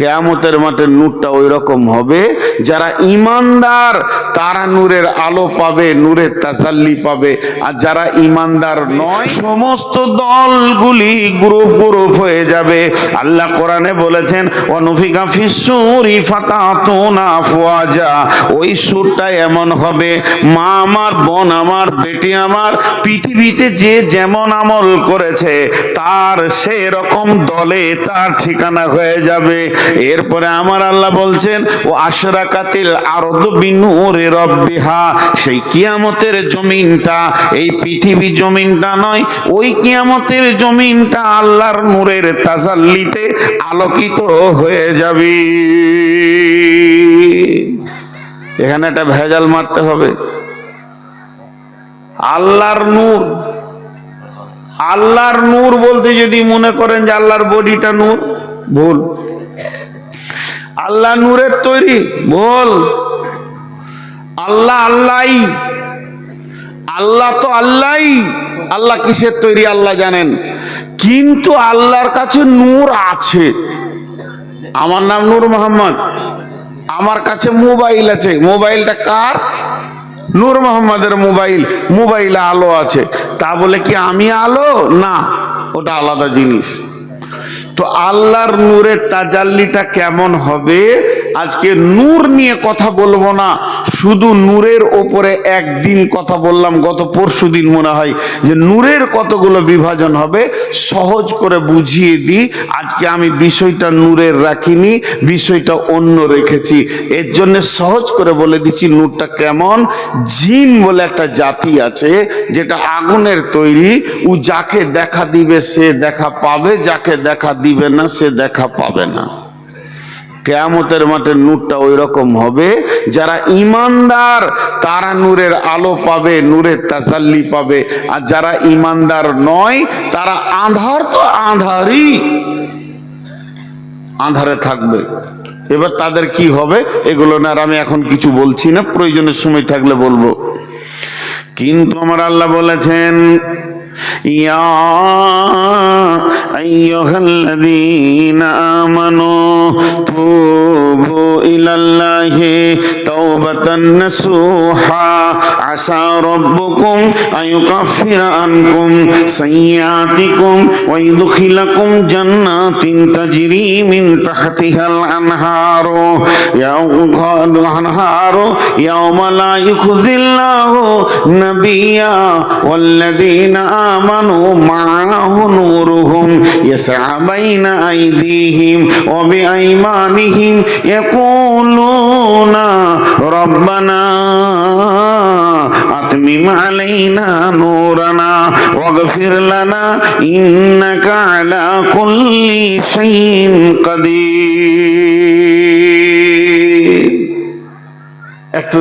কেয়ামতের মাঠে নূরটা ওই রকম হবে, যারা ইমানদার তারা নূরের আলো পাবে নূরের তাসাল্লি পাবে। আর যারা ইমানদার নয়, সমস্ত দলগুলি গ্রুপ গ্রুপ হয়ে যাবে। আল্লাহ কোরআনে বলেছেন অনুফিকা ফিসুরি ফাতাতুনা ফুয়াজা ওই সুরটা এমন হবে, মা আমার, বোন আমার, বেটি আমার, পৃথিবীতে যে যেমন আমল করেছে, তার সেরকম দলে তার ঠিকানা হয়ে যাবে। এরপরে আমার আল্লাহ বলছেন, ও আশরাকাতিল আরদ বিনুরে রব্বিহা সেই কিয়ামতের জমিনটা, এই পৃথিবী জমিনটা নয়, ওই কিয়ামতের জমিনটা আল্লাহর নূরের তাজাল্লিতে আলোকিত হয়ে যাবে। এখানে একটা ভেজাল মারতে হবে। আল্লাহর নূর আল্লাহর নূর বলতে যদি মনে করেন যে আল্লাহর বডিটা নূর, ভুল। আল্লাহ নূরের তৈরি ভুল আল্লাহ আল্লাহই আল্লাহ তো আল্লাহই আল্লাহ কিসের তৈরি আল্লাহ জানেন। কিন্তু আল্লাহর কাছে নূর আছে। আমার নাম নূর মোহাম্মদ। আমার কাছে মোবাইল আছে। মোবাইলটা কার? নূর মোহাম্মদের মোবাইল। মোবাইলে আলো আছে। তা বলে কি আমি আলো? না, ওটা আলাদা জিনিস। তো আল্লাহর নূরের তাজাল্লিটা কেমন হবে? আজকে নূর নিয়ে কথা বলব না, শুধু নূরের ওপরে একদিন কথা বললাম, গত পরশু দিন মনে হয়, যে নূরের কতগুলো বিভাজন হবে, সহজ করে বুঝিয়ে দিই, আজকে আমি বিষয়টা নূরের রাখিনি, বিষয়টা অন্য রেখেছি। এর জন্য সহজ করে বলে দিচ্ছি, নূরটা কেমন? জিন বলে একটা জাতি আছে, যেটা আগুনের তৈরি, ও যাকে দেখা দিবে সে দেখা পাবে, যাকে দেখা দিবে না সে দেখা পাবে না। কেয়ামতের মাঠে নূরটা ওই রকম হবে, যারা ইমানদার তারা নূরের আলো পাবে, নূরের তাসাল্লি পাবে। আর যারা ইমানদার নয়, তারা আধার তো আধারই। আধারে থাকবে। এবার তাদের কি হবে? এগুলো না আমি এখন কিছু বলছি না, প্রয়োজনের সময় থাকলে বলব। কিন্তু আমার আল্লাহ বলেছেন, ইয়া আইয়ুহাল্লাযীনা আমানু نسوحا عسى ربكم أن يكفر عنكم سيئاتكم ويدخلكم جنات تجري من تحتها الأنهار. الأنهار يوم لا يخزي الله نبيا والذين آمنوا معه نورهم. يسعى بين أيديهم وبأيمانهم يكون ربنا أتمم علينا نورنا واغفر لنا إنك على كل شيء قدير